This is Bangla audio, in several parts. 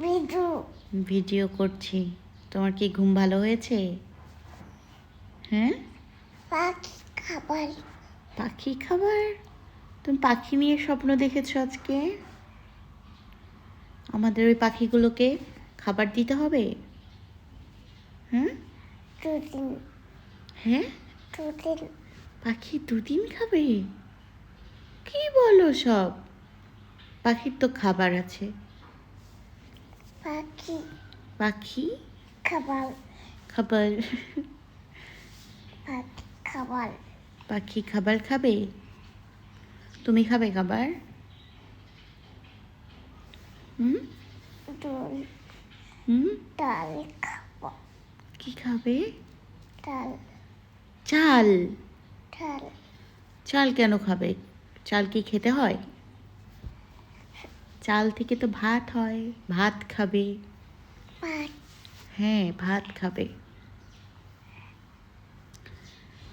বিজু ভিডিও করছি। তোমার কি ঘুম ভালো হয়েছে? হ্যাঁ? পাখি খাবার। পাখি খাবার? তুমি পাখি নিয়ে স্বপ্ন দেখেছ আজকে? আমাদের ওই পাখিগুলোকে খাবার দিতে হবে? হ্যাঁ? দুদিন। হ্যাঁ? দুদিন। পাখি দুদিন খাবে? কি বলো সব? পাখির তো খাবার আছে। পাখি পাখি খাবার খাবার পাখি খাবার পাখি খাবার খাবে তুমি খাবে খাবার হুম দুন হুম ডাল খাবার কি খাবে ডাল চাল ডাল চাল কেন খাবে চাল কি খেতে হয় চাল থেকে তো ভাত হয়। ভাত খাবে। হ্যাঁ ভাত খাবে।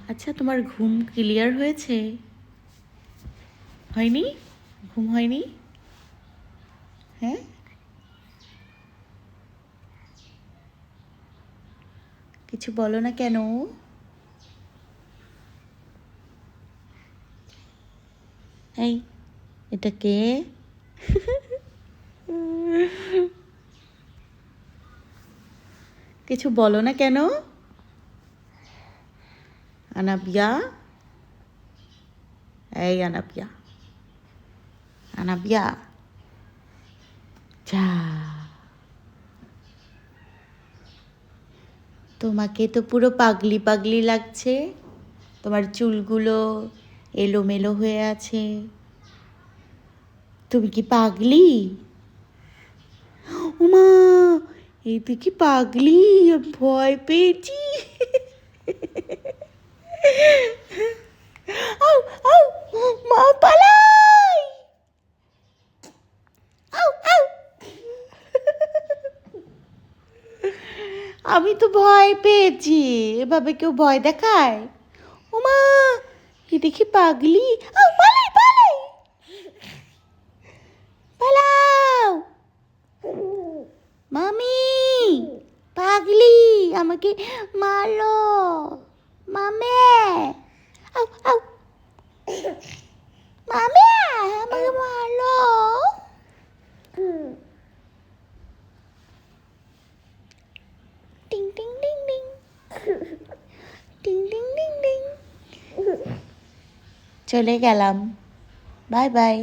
আচ্ছা তোমার ঘুম ক্লিয়ার হয়েছে? হয়নি? ঘুম হয়নি? হ্যাঁ? কিছু বলো না কেন? এই এটা কে? কিছু বলো না কেন? আনাবিয়া এই আনাবিয়া আনাবিয়া যা। তোমাকে তো পুরো পাগলি পাগলি লাগছে। তোমার চুলগুলো এলোমেলো হয়ে আছে। তুমি কি পাগলি? উমা এই তুই কি পাগলি ভয় পেয়েছি। আমি তো ভয় পেয়েছি এভাবে কেউ ভয় দেখায়। ওমা কি দেখি পাগলি আউ, পালাই পালাই পালাও মামি পাগলি আমাকে মারলো মামে আউ আউ মামে আমাকে মারলো টিং টিং টিং টিং টিং টিং টিং টিং চলে গেলাম বাই বাই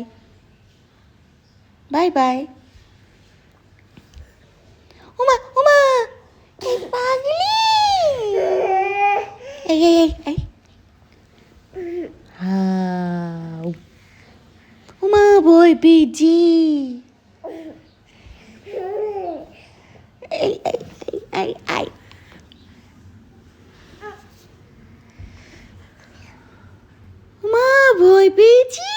বাই বাই ওমা ওমা এই পাগলি এই এই এই এই। হাউ ওমা বই পেয়েছি এই এই এই এই এই মা ভয় পেয়েছি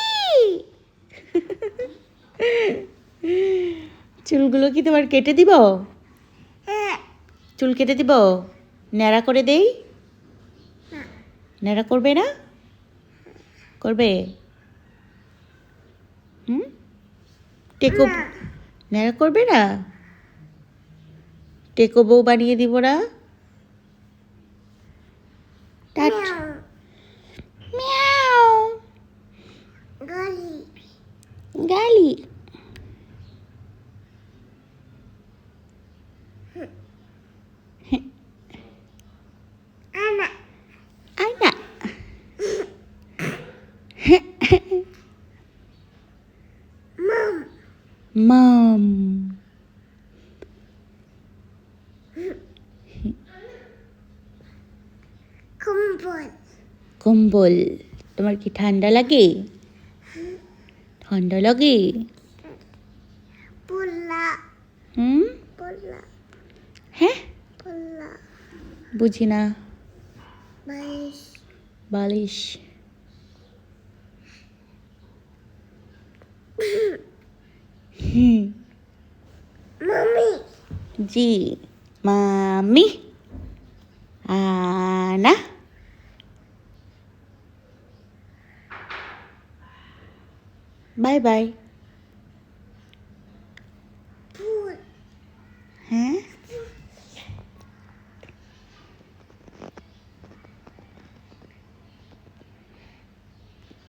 চুলগুলো কি তোমার কেটে দিব? চুল কেটে দিব? ন্যাড়া করে দেই? ন্যাড়া করবে না? করবে? হুম? টেকো নেড়া করবে না? টেকো বউ বানিয়ে দিব না? টাট মাম কুম্বল কম্বল তোমার কি ঠান্ডা লাগে? ঠান্ডা লাগে? হুম? হ্যাঁ? বুঝি না। বাইশ বালিশ হুম মামি জি মামি আনা বাই বাই